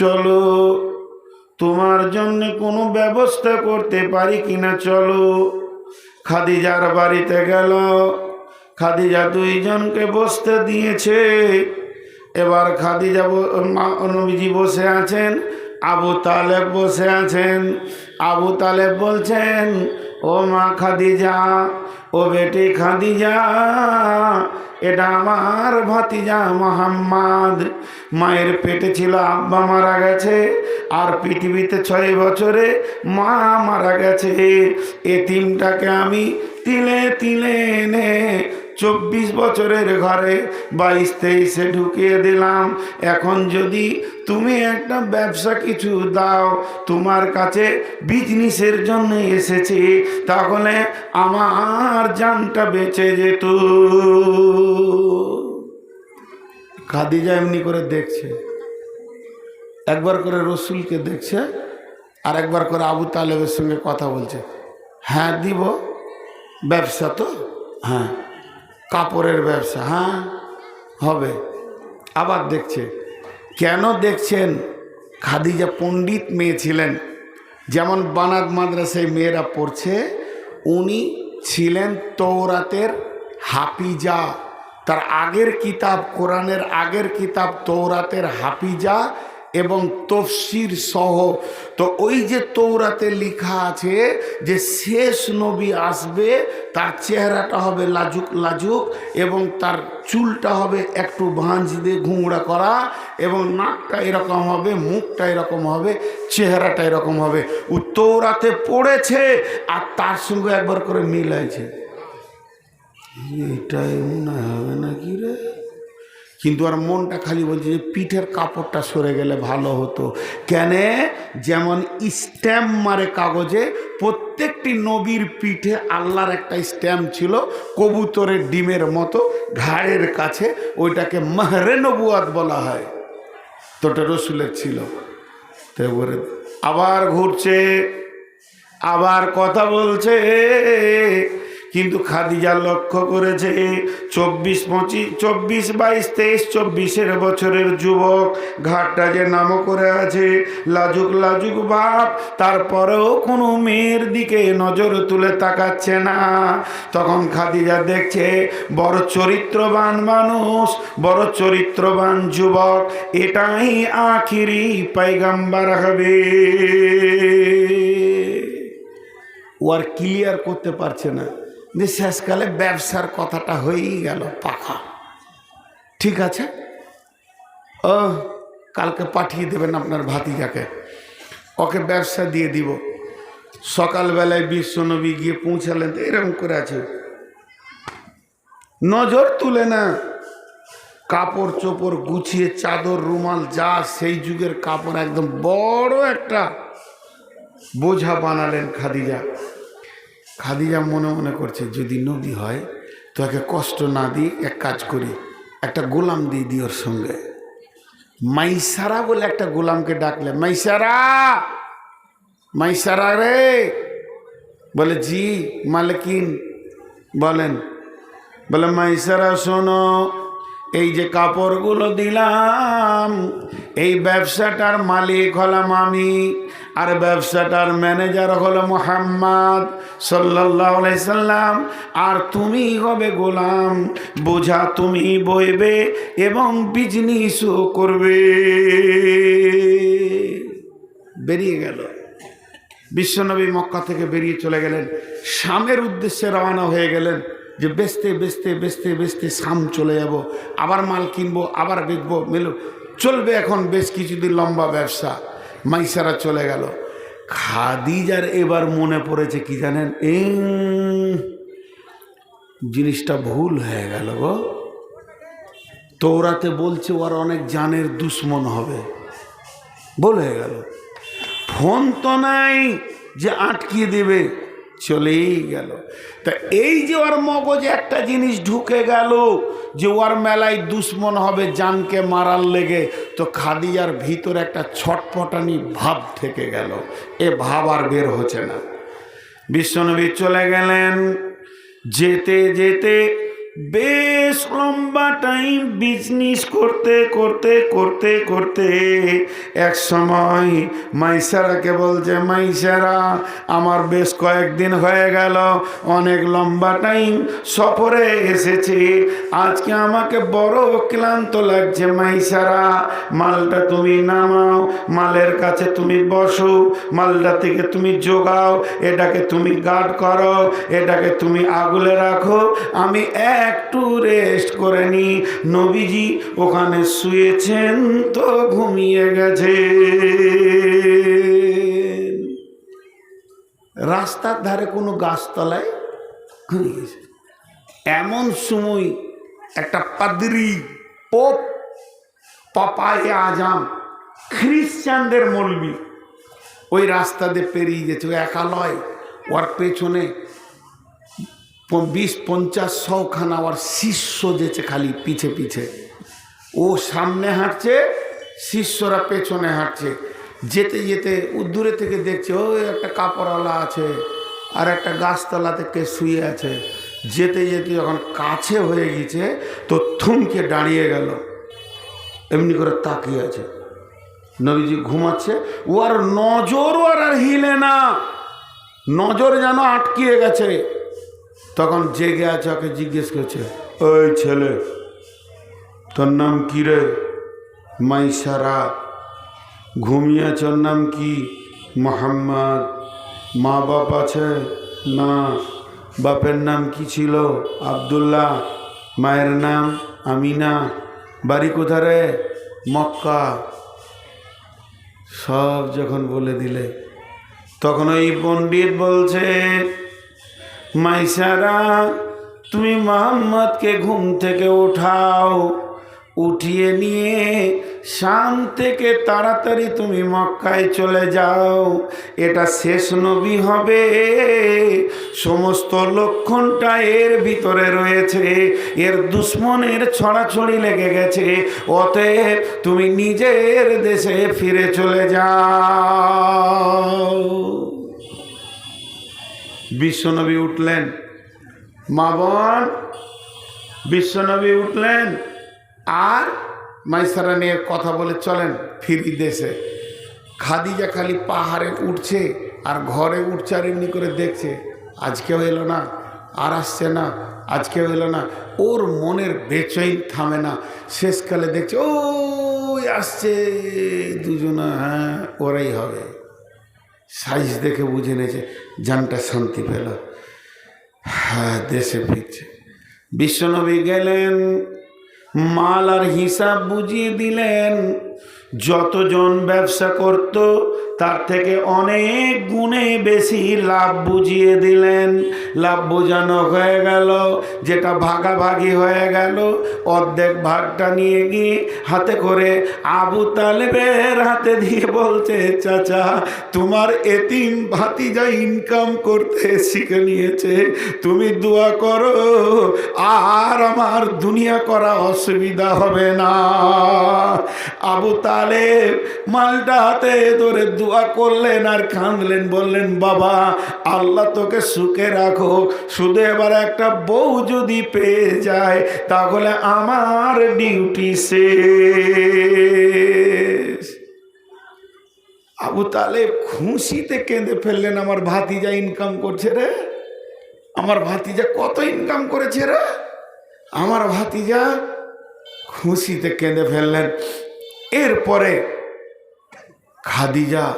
চলো, তোমার জন্য কোনো ব্যবস্থা করতে পারি কিনা চলো। খাদিজার বাড়িতে গেল, খাদিজা দুইজনকে বসতে দিয়েছে। এবার খাদিজা নবীজি বসে আছেন, আবু তালেব বসে আছেন, আবু তালেব বলছেন ও মা খাদিজা, ও বেটি খাদিজা, এটা আমার ভাতিজা মোহাম্মদ। মায়ের পেটে ছিল আব্বা মারা গেছে, আর পৃথিবীতে ছয় বছরে মা মারা গেছে। এ তিনটাকে আমি তিলে তিলে এনে চব্বিশ বছরের ঘরে বাইশ তেইশে ঢুকিয়ে দিলাম। এখন যদি তুমি একটা ব্যবসা কিছু দাও, তোমার কাছে বিজনেসের জন্য এসেছি, তাহলে আমার জানটা বেঁচে যেত। খাদিজা এমনি করে দেখছে। একবার করে রসুলকে দেখছে আর একবার করে আবু তালেবের সঙ্গে কথা বলছে। হ্যাঁ দিব। ব্যবসা তো? হ্যাঁ। কাপড়ের ব্যবসা হ্যাঁ? হবে। আবার দেখছে, কেন দেখছেন খাদিজা পণ্ডিত মেয়ে ছিলেন? যেমন বানাদ মাদ্রাসায় মেয়েরা পড়ছে, উনি ছিলেন তৌরাতের হাফিজা। তার আগের কিতাব, কোরআনের আগের কিতাব তৌরাতের হাফিজা এবং তফসির সহ। তো ওই যে তৌরাতে লেখা আছে যে শেষ নবী আসবে, তার চেহারাটা হবে লাজুক লাজুক এবং তার চুলটা হবে একটু ভাঁজ দিয়ে ঘুংড়া করা এবং নাকটা এরকম হবে, মুখটা এরকম হবে, চেহারাটা এরকম হবে। ও তৌরাতে পড়েছে আর তার সঙ্গে একবার করে মিলাইছে এটাই মনে হবে নাকি রে? কিন্তু আর মনটা খালি বলছে যে পিঠের কাপড়টা সরে গেলে ভালো হতো। কেন যেমন স্ট্যাম্প মারে কাগজে, প্রত্যেকটি নবীর পিঠে আল্লাহর একটা স্ট্যাম্প ছিল, কবুতরের ডিমের মতো ঘাড়ের কাছে, ওইটাকে মাহরে নবুয়াত বলা হয়। তো ওটা রসুলের ছিল। তারপরে আবার ঘুরছে, আবার কথা বলছে কিন্তু খাদিজা লক্ষ্য করেছে, চব্বিশ পঁচিশ চব্বিশ বাইশ, তেইশ, চব্বিশের বছরের যুবক, ঘাটটা যে নাম করে আছে, লাজুক লাজুক বাপ, তারপরেও কোনো মেয়ের দিকে নজর তুলে তাকাচ্ছে না। তখন খাদিজা দেখছে, বড় চরিত্রবান মানুষ, বড় চরিত্রবান যুবক, এটাই আখিরি পাইগাম্বার হবে। ও আর ক্লিয়ার করতে পারছে না। যে শেষকালে ব্যবসার কথাটা হয়েই গেল, পাখা। ঠিক আছে? ও, কালকে পাঠিয়ে দেবেন আপনার ভাতিজাকে। ওকে ব্যবসা দিয়ে দিব। সকালবেলায় বিশ্বনবী গিয়ে পৌঁছালেন তো এরকম করে আছে। নজর তুলে না। কাপড় চোপড় গুছিয়ে, চাদর, রুমাল, যা সেই যুগের কাপড়, একদম বড় একটা বোঝা বানালেন খাদিজা। খাদিজা মনে মনে করছে, যদি নবী হয় তো একে কষ্ট না দিই এক কাজ করি, একটা গোলাম দিয়ে দিই ওর সঙ্গে। মাইসারা বলে একটা গোলামকে ডাকলে, মাইসারা মাইসারা রে। বলে, জি, মালকিন। বলেন, বলে, মাইসারা, শোনো, এই যে কাপড়গুলো দিলাম, এই ব্যবসাটার মালিক হলাম আমি। আর ব্যবসাটার ম্যানেজার হলো মোহাম্মদ সাল্লাম। আর তুমি হবে গোলাম, বোঝা তুমি বইবে এবং বিজনেসও করবে। বেরিয়ে গেল। বিশ্বনবী মক্কা থেকে বেরিয়ে চলে গেলেন। শামের উদ্দেশ্যে রওনা হয়ে গেলেন যে বেচতে বেচতে বেচতে বেচতে শাম চলে যাব। আবার মাল কিনবো, আবার বেচবো, মেলো। চলবে এখন বেশ কিছুদিন লম্বা ব্যবসা। মাইসারা চলে গেল। খাদিজার এবার মনে পড়েছে কি জানেন? এই জিনিসটা ভুল হয়ে গেল গো। তৌরাতে বলছে ওর অনেক জানের দুশ্মন হবে। ভুল হয়ে গেল। ফোন তো নাই যে আটকিয়ে দেবে, চলেই গেল। তা এই যে ওর মগজে একটা জিনিস ঢুকে গেল যে ওর মেলায় দুশ্মন হবে জানকে মারার লেগে, তো খাদিজার ভিতর একটা ছটপটানি ভাব থেকে গেল। এ ভাব আর বের হচ্ছে না। বিশ্বনবী চলে গেলেন। যেতে যেতে বেশ লম্বা টাইম বিজনেস করতে করতে করতে করতে এক সময় মাইসারাকে বলছে মাইসারা আমার বেশ কয়েকদিন হয়ে গেল, অনেক লম্বা টাইম সফরে এসেছে। আজকে আমাকে বড় ক্লান্ত লাগছে মাইসারা মালটা তুমি নামাও, মালের কাছে তুমি বসো, মালটা থেকে তুমি যোগাও এটাকে তুমি গার্ড করো, এটাকে তুমি আগুলে রাখো। আমি একটু রেস্ট করে নি। নবীজি ওখানে শুয়েছেন তো ঘুমিয়ে গেছে রাস্তার ধারে কোনো গাছতলায় গেছে এমন সময় একটা পাদ্রি পোপ, পাপায়ে আজাম, খ্রিস্টানদের মলবি, ওই রাস্তা দিয়ে পেরিয়ে গেছে একালয়, ওর পেছনে বিশ, পঞ্চাশ শখানা ওর শিষ্য যেছে খালি পিছে পিছে। ও সামনে হাঁটছে, শিষ্যরা পেছনে হাঁটছে। যেতে যেতে ও দূরে থেকে দেখছে ও একটা কাপড়ওয়ালা আছে আর একটা গাছতলাতে কে শুয়ে আছে। যেতে যেতে যখন কাছে হয়ে গেছে, তো থমকে দাঁড়িয়ে গেল। এমনি করে তাকিয়ে আছে। নবীজি ঘুমাচ্ছে। ও আর নজরও আর হিলে না। নজর যেন আটকিয়ে গেছে। তখন জেগে আছে, ওকে জিজ্ঞেস করছে, ওই ছেলে, তোর নাম কি রে? মাইসারা ঘুমিয়ে ওর নাম কি? মোহাম্মদ। মা বাপ আছে? না। বাপের নাম কি ছিল? আবদুল্লাহ। মায়ের নাম আমিনা। বাড়ি কোথা রে? মক্কা। সব যখন বলে দিলে, তখন ওই পণ্ডিত বলছে মাইসারা তুমি মোহাম্মদকে ঘুম থেকে ওঠাও উঠিয়ে নিয়ে শাম থেকে তাড়াতাড়ি তুমি মক্কায় চলে যাও। এটা শেষ নবী হবে। সমস্ত লক্ষণটা এর ভিতরে রয়েছে। এর দুশ্মনের ছড়াছড়ি লেগে গেছে। অতএব তুমি নিজের দেশে ফিরে চলে যাও। বিশ্বনবী উঠলেন। মা বোন, বিশ্বনবী উঠলেন আর মাইসারা নিয়ে কথা বলে চলেন ফিরি দেশে। খাদিজা খালি পাহাড়ে উঠছে আর ঘরে উঠছে আর এমনি করে দেখছে। আজকেও এলো না, আর আসছে না, আজকেও এলো না। ওর মনের বেচইন থামে না। শেষকালে দেখছে ও আসছে দুজনা হ্যাঁ ওরাই হবে। সাইজ দেখে বুঝে নিয়েছে, জানটা শান্তি পেল। হ্যাঁ দেশে ফিরছে। বিশ্বনবী গেলেন, মাল আর হিসাব বুঝিয়ে দিলেন, যতজন ব্যবসা করত তার থেকে অনেক গুণে বেশি লাভ বুঝিয়ে দিলেন। লাভ বোঝানো হয়ে গেল, যেটা ভাগাভাগি হয়ে গেল, অর্ধেক ভাগটা নিয়ে গিয়ে হাতে করে আবু তালেবের হাতে দিয়ে বলছে, চাচা, তোমার এতিম ভাতিজা ইনকাম করতে শিখে নিয়েছে। তুমি দোয়া করো, আর আমার দুনিয়া করা অসুবিধা হবে না। আবু তালেব মালটা হাতে ধরে দোয়া করলেন আর কাঁদলেন, বললেন, বাবা, আল্লাহ তোকে সুখে রাখো শুধু এবার একটা বউ যদি পেয়ে যায়, তাহলে আমার ডিউটি শেষ। আবু তালেব খুশিতে কেঁদে ফেললেন, আমার ভাতিজা ইনকাম করছে রে। আমার ভাতিজা কত ইনকাম করেছে রে? আমার ভাতিজা খুশিতে কেঁদে ফেললেন। এরপরে খাদিজা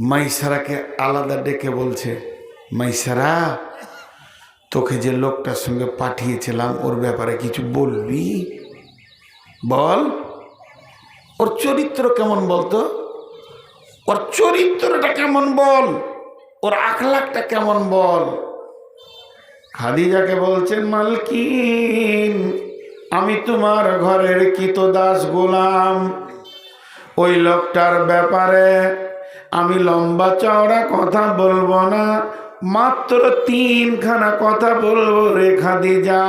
মাইসারাকে আলাদা ডেকে বলছে, মাইসারা, তোকে যে লোকটার সঙ্গে পাঠিয়েছিলাম, ওর ব্যাপারে কিছু বলবি? বল। ওর চরিত্র কেমন বলতো? ওর চরিত্রটা কেমন বল? ওর আখলাকটা কেমন বল? খাদিজাকে বলছেন মালকিন, আমি তোমার ঘরের কিত দাস গোলাম। ওই লোকটার ব্যাপারে আমি লম্বা চওড়া কথা বলব না, মাত্র তিনখানা কথা বলব রে খাদিজা।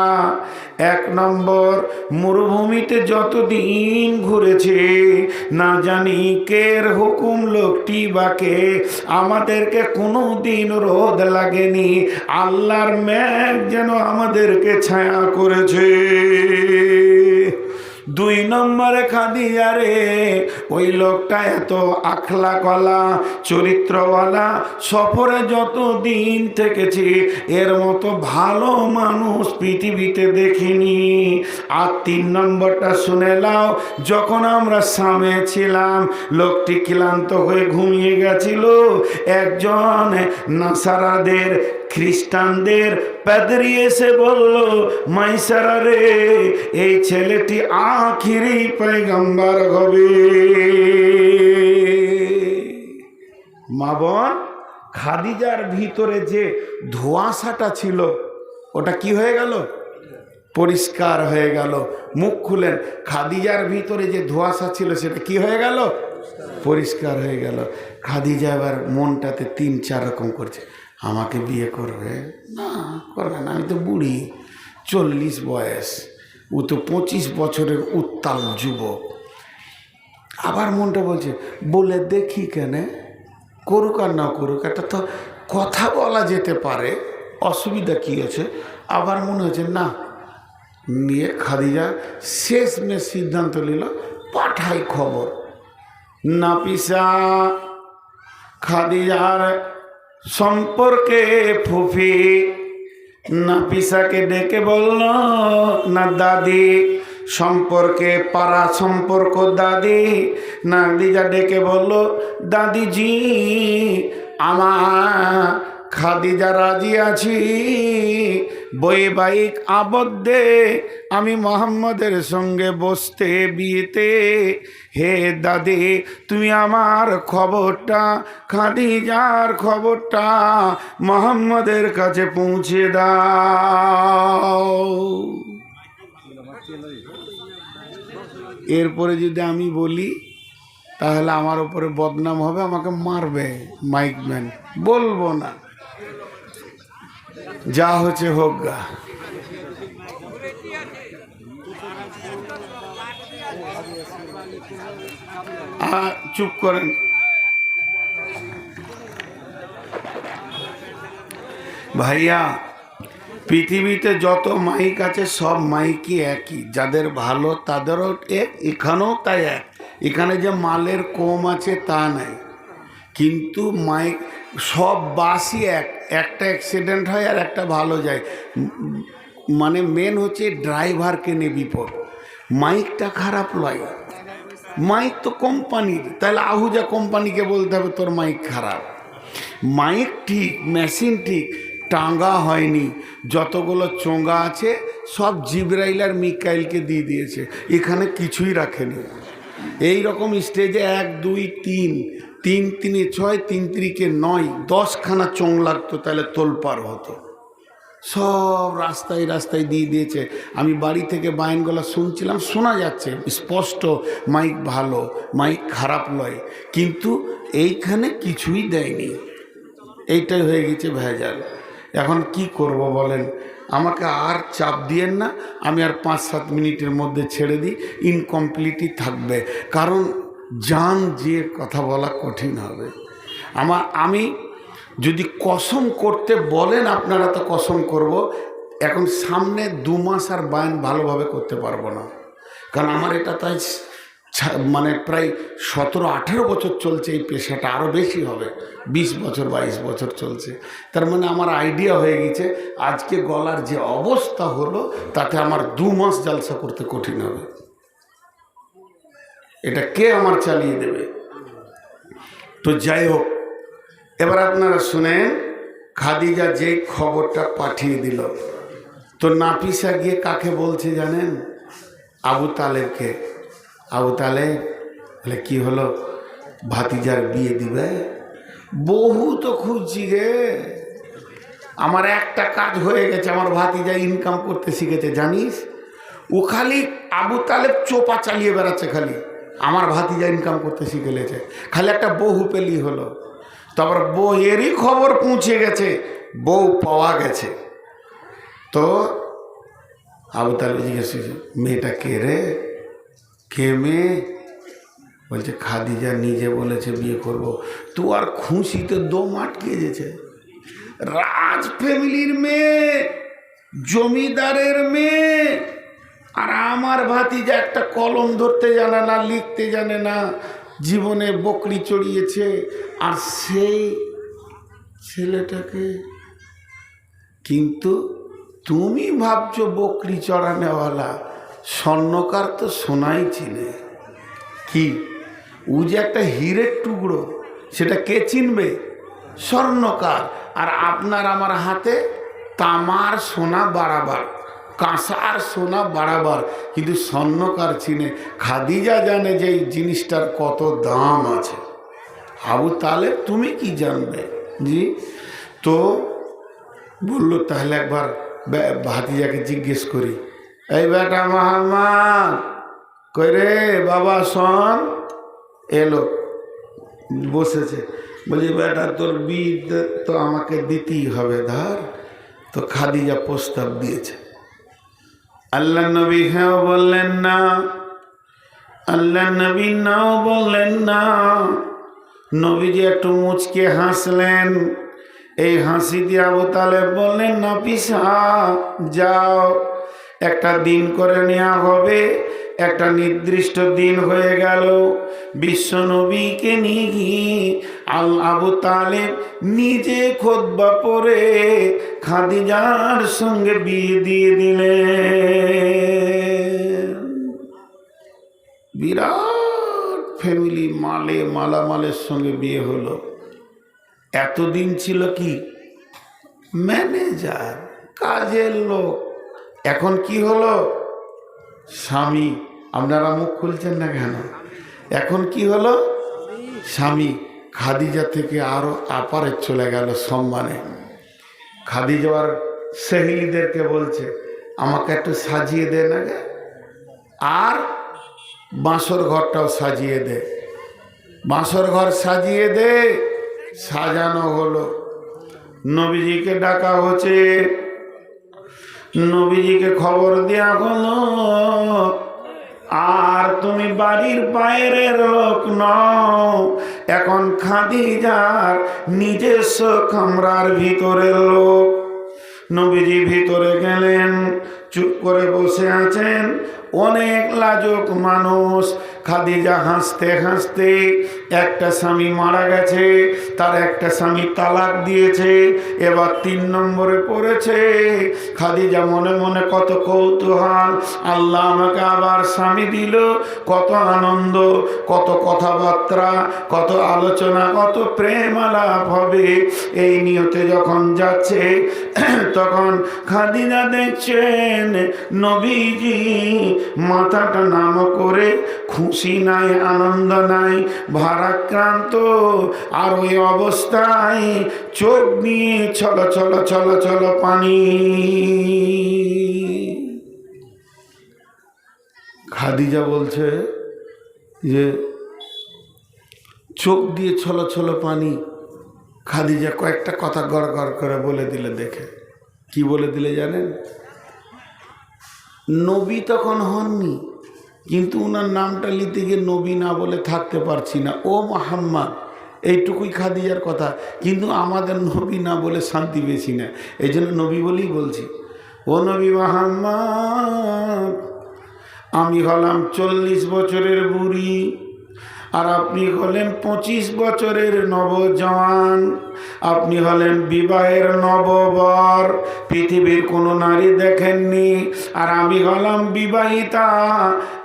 এক নম্বর, মরুভূমিতে যতদিন ঘুরেছে, না জানি কের হুকুম লোকটি বাকে আমাদেরকে কোনো দিন রোদ লাগেনি, আল্লাহর ম্যাগ যেন আমাদেরকে ছায়া করেছে। দুই নম্বরে খাদিজা রে ওই লোকটা এত আখলা কলা চরিত্রওয়ালা, সফরে যত দিন থেকেছি, এর মতো ভালো মানুষ পৃথিবীতে দেখিনি। আর তিন নম্বরটা শুনে নাও, যখন আমরা সামে ছিলাম, লোকটি ক্লান্ত হয়ে ঘুমিয়ে গেছিল। একজন নাসারাদের, খ্রিস্টানদের প্যাদরি এসে বলল মাইসারা রে, এই ছেলেটি আখিরি পয়গম্বর হবে। মা বোন, খাদিজার ভিতরে যে ধোঁয়াশাটা ছিল, ওটা কি হয়ে গেল? পরিষ্কার হয়ে গেল। মুখ খুলেন, খাদিজার ভিতরে যে ধোঁয়াশা ছিল, সেটা কি হয়ে গেল? পরিষ্কার হয়ে গেল। খাদিজা এবার মনটাতে তিন চার রকম করছে। আমাকে বিয়ে করবে? না করবে না। আমি তো বুড়ি, চল্লিশ বয়স। ও তো পঁচিশ বছরের উত্তাল যুবক। আবার মনটা বলছে, বলে দেখি কেন? করুক আর না করুক, একটা তো কথা বলা যেতে পারে, অসুবিধা কী আছে আবার মনে হচ্ছে, না, নিয়ে খাদিজা শেষ মে সিদ্ধান্ত নিল, পাঠাই খবর। নাপিসা, খাদিজার সম্পর্কে ফুফি না পিসাকে ডেকে বলল, না দাদি, সম্পর্কে পাড়া সম্পর্ক দাদি। না দিদা ডেকে বলল, দাদিজি আমার খাদিজা রাজি আছি। বৈবাহিক আবদ্ধে আমি মোহাম্মদের সঙ্গে বসতে বিয়েতে। হে দাদি, তুমি আমার খবরটা, খাদিজার খবরটা মোহাম্মদের কাছে পৌঁছে দাও। এরপরে যদি আমি বলি, তাহলে আমার উপরে বদনাম হবে, আমাকে মারবে মাইকম্যান বলব না। যা হচ্ছে হোক গা। চুপ করেন। ভাইয়া, পৃথিবীতে যত মাইক আছে, সব মাইকই একই। যাদের ভালো, তাদেরও এক, এখানেও তাই এক। এখানে যে মালের কম আছে, তা নাই। কিন্তু মাইক সব বাসই এক। একটা অ্যাক্সিডেন্ট হয় আর একটা ভালো যায়। মানে মেন হচ্ছে ড্রাইভারকে নিয়ে বিপদ। মাইকটা খারাপ লয় মাইক তো কোম্পানির তাহলে আহুজা কোম্পানিকে বলতে হবে তোর মাইক খারাপ। মাইক ঠিক মেশিন ঠিক, টাঙ্গা হয়নি। যতগুলো চোঙ্গা আছে, সব জিব্রাইল আর মিকাইলকে দিয়ে দিয়েছে। এখানে কিছুই রাখেনি। এই রকম স্টেজে এক, দুই, তিন তিন তিনে ছয়, তিন তিরিকে নয়, দশখানা চোং লাগতো, তাহলে তোলপার হতো। সব রাস্তায় রাস্তায় দিয়ে দিয়েছে। আমি বাড়ি থেকে বায়নগলা শুনছিলাম, শোনা যাচ্ছে, স্পষ্ট, মাইক ভালো, মাইক খারাপ নয়, কিন্তু এইখানে কিছুই দেয়নি। এইটাই হয়ে গেছে ভেজাল। এখন কি করব বলেন? আমাকে আর চাপ দিয়েন না, আমি আর পাঁচ সাত মিনিটের মধ্যে ছেড়ে দিই ইনকমপ্লিটই থাকবে। কারণ জান যে কথা বলা কঠিন হবে। আমার আমি যদি কসম করতে বলেন আপনারা তো কসম করব, এখন সামনে দু মাস আর বায়ন ভালোভাবে করতে পারব না। কারণ আমার এটা তাই মানে প্রায় সতেরো, আঠেরো বছর চলছে এই পেশাটা আরও বেশি হবে, বিশ বছর, বাইশ বছর চলছে। তার মানে আমার আইডিয়া হয়ে গেছে, আজকে গলার যে অবস্থা হলো, তাতে আমার দু মাস জালসা করতে কঠিন হবে। এটা কে আমার চালিয়ে দেবে? তো যাই হোক, এবার আপনারা শুনেন, খাদিজা যে খবরটা পাঠিয়ে দিল। তো নাপিসা গিয়ে কাকে বলছে জানেন? আবু তালেবকে। আবু তালেব বলে, কি হলো? ভাতিজার বিয়ে দিবে? বহু তো খুঁজছি গে। আমার একটা কাজ হয়ে গেছে, আমার ভাতিজা ইনকাম করতে শিখেছে, জানিস? ও খালি আবু তালেব চোপা চালিয়ে বেড়াচ্ছে খালি। আমার ভাতিজা ইনকাম করতে শিখে লেছে খালি একটা বহু পেলি হলো। তারপর বইয়েরই খবর পৌঁছে গেছে, বউ পাওয়া গেছে। তো আবু তালেব জিজ্ঞেস মেয়েটা কে রে? কে মেয়ে? বলছে, খাদিজা নিজে বলেছে বিয়ে করব। তো আর খুশিতে দম আটকে গেছে। রাজ ফ্যামিলির মেয়ে, জমিদারের মেয়ে আর আমার ভাতিজা একটা কলম ধরতে জানে না, লিখতে জানে না, জীবনে বকরি চড়িয়েছে। আর সেই ছেলেটাকে কিন্তু তুমি ভাবছ বকরি চড়ানেওয়ালা? স্বর্ণকার তো সোনাই চিনে। কি? ও যে একটা হীরের টুকরো, সেটা কে চিনবে? স্বর্ণকার। আর আপনার আমার হাতে তামার সোনা বাড়াবার। কাঁসার সোনা বাড়াবার কিন্তু স্বর্ণকার চিনে খাদিজা জানে যে এই জিনিসটার কত দাম আছে। আবু তাহলে তুমি কি জানবে? জি? তো বলল, তাহলে একবার ভাতিজাকে জিজ্ঞেস করি। এই বেটা মোহাম্মদ, কই রে বাবা, শোন। এলো, বসেছে। বলছি বেটা, তোর বিদ তো আমাকে দিতেই হবে, ধর। তো খাদিজা প্রস্তাব দিয়েছে। আল্লাহ নবী হ্যাঁ বললেন না। আল্লাহ নবী নাও বললেন না। নবীজি একটু মুচকে হাসলেন। এই হাসি দিয়ে আবু তালেব বললেন, না পিসা, যাও। একটা দিন করে নেওয়া হবে। একটা নির্দিষ্ট দিন হয়ে গেল। বিশ্ব নবীকে নিয়ে আল আবু তালেব নিজে খোদবা পরে খাদিজার সঙ্গে বিয়ে দিয়ে দিলেন। বিরাট ফ্যামিলি, মালে, মালামালের সঙ্গে বিয়ে হলো। এতদিন ছিল কি? ম্যানেজার, কাজের লোক। এখন কি হলো? স্বামী, আপনারা মুখ খুলছেন না কেন? এখন কি হলো? স্বামী খাদিজা থেকে আরও আপারে চলে গেল সম্মানে। খাদিজার সেহিলিদেরকে বলছে, আমাকে একটু সাজিয়ে দে না আর বাঁশর ঘরটাও সাজিয়ে দে। বাঁশর ঘর সাজিয়ে দে। সাজানো হলো। নবীজিকে ডাকা হচ্ছে। নবীজিকে খবর দেওয়া হলো। আর তুমি বাড়ির বাইরের লোক নও। এখন খাদিজার নিজস্ব কামরার ভিতরের লোক। নবীজি ভিতরে গেলেন, চুপ করে বসে আছেন। অনেক লাজক মানুষ। খাদিজা হাসতে হাসতে একটা স্বামী মারা গেছে, তার একটা স্বামী তালাক দিয়েছে, এবার তিন নম্বরে পড়েছে। খাদিজা মনে মনে কত কৌতূহল, আল্লাহ আমাকে আবার স্বামী দিল, কত আনন্দ, কত কথাবার্তা, কত আলোচনা, কত প্রেম আলাপ হবে। এই নিয়তে যখন যাচ্ছে, তখন খাদিজা দেখছেন নবীজি মাথাটা নাম করে, খুশি নাই, আনন্দ নাই ভারাক্রান্ত আর ওই অবস্থায় চোখ নিয়ে ছল ছল ছল ছল পানি। খাদিজা বলছে যে, চোখ দিয়ে ছলো ছলো পানি। খাদিজা কয়েকটা কথা গড় গড় করে বলে দিলে দেখে। কি বলে দিলে জানেন? নবী তখন হননি। কিন্তু ওনার নামটা লিতে গিয়ে নবী না বলে থাকতে পারছি না। ও মোহাম্মদ, এইটুকুই খাদিজার কথা। কিন্তু আমাদের নবী না বলে শান্তি পেয়েছি না। এই জন্য নবী বলেই বলছি, ও নবী মোহাম্মদ, আমি হলাম চল্লিশ বছরের বুড়ি। আর আপনি হলেন পঁচিশ বছরের নবজওয়ান। আপনি হলেন বিবাহের নববর। পৃথিবীর কোনো নারী দেখেননি। আর আমি হলাম বিবাহিতা।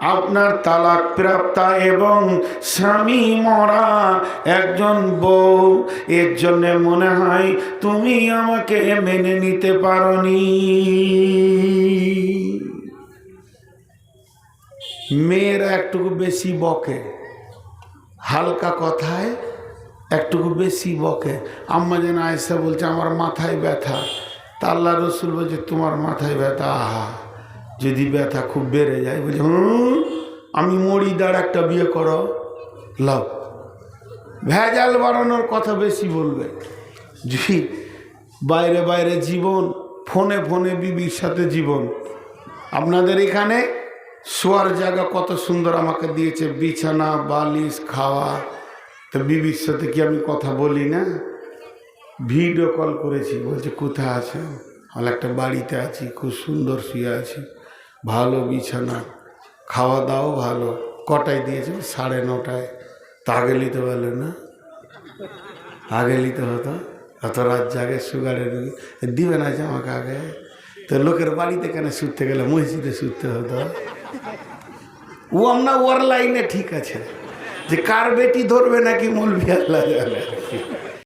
আপনার তালাক প্রাপ্তা এবং স্বামী মরা একজন বউ। এর জন্য মনে হয় তুমি আমাকে মেনে নিতে পারনি। মেয়েরা একটুকু বেশি বকে। হালকা কথায় একটুকু বেশি বকে। আম্মা যেন আয়সা বলছে, আমার মাথায় ব্যথা। তা আল্লাহ রসুল বলছে, তোমার মাথায় ব্যথা? আহা, যদি ব্যথা খুব বেড়ে যায়, বলছে, হুম, আমি মরি, দাঁড়, একটা বিয়ে করো। লাভ। ভেজাল বাড়ানোর কথা বেশি বলবে। যদি বাইরে বাইরে জীবন, ফোনে ফোনে বিবির সাথে জীবন। আপনাদের এখানে শোয়ার জায়গা কত সুন্দর আমাকে দিয়েছে, বিছানা, বালিশ, খাওয়া। তো বিবির সাথে কি আমি কথা বলি না? ভিডিও কল করেছি, বলছে, কোথায় আছেন আমি একটা বাড়িতে আছি, খুব সুন্দর শুয়ে আছি, ভালো বিছানা, খাওয়া দাওয়া ভালো, কটায় দিয়েছে? সাড়ে নটায়। তা আগে নিতে পারলে না? আগে নিতে হতো? এত রাত জাগে, সুগারের দিবে না যে আমাকে আগে? তো লোকের বাড়িতে কেন শুতে গেলে? মসজিদে শুতে হতো? ও আমরা ওর লাইনে ঠিক আছে। যে কার বেটি ধরবে নাকি মূল আল্লাহ জানে।